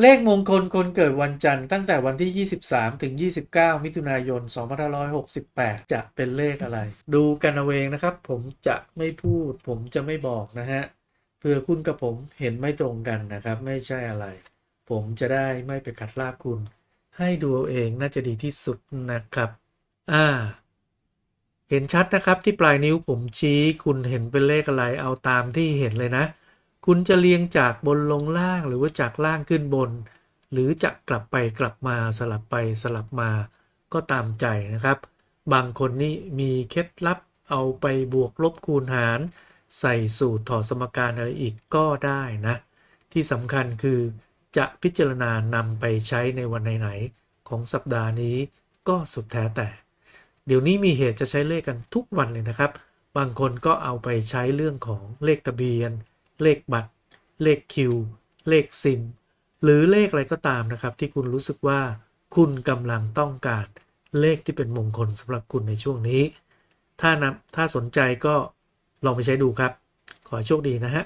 เลขมงคลคนเกิดวันจันทร์ตั้งแต่วันที่ 23 ถึง 29 มิถุนายน 2568 จะเป็นเลขอะไร ดูกันเอาเองนะครับ ผมจะไม่พูด ผมจะไม่บอกนะฮะเพื่อคุณกับผมเห็นไม่ตรงกันนะครับ ไม่ใช่อะไร ผมจะได้ไม่ไปขัดลาบคุณ ให้ดูเอาเองน่าจะดีที่สุดนะครับ อ่า เห็นชัดนะครับที่ปลายนิ้วผมชี้คุณเห็นเป็นเลขอะไรเอาตามที่เห็นเลยนะ คุณจะเรียงจากบนลงล่างหรือว่าจากล่างขึ้นบน หรือจะกลับไปกลับมาสลับไปสลับมาก็ตามใจนะครับ บางคนนี่มีเคล็ดลับเอาไปบวกลบคูณหาร ใส่สูตรถอดสมการอะไรอีกก็ได้นะ ที่สำคัญคือจะพิจารณานำไปใช้ในวันไหนๆของสัปดาห์นี้ก็สุดแท้แต่ เดี๋ยวนี้มีเหตุจะใช้เลขกันทุกวันเลยนะครับ บางคนก็เอาไปใช้เรื่องของเลขทะเบียน เลขบัตร เลขคิว เลขซิม หรือเลขอะไรก็ตามนะครับ ที่คุณรู้สึกว่าคุณกำลังต้องการเลขที่เป็นมงคลสำหรับคุณในช่วงนี้ ถ้านะถ้าสนใจก็ลองไปใช้ดูครับ ขอโชคดีนะฮะ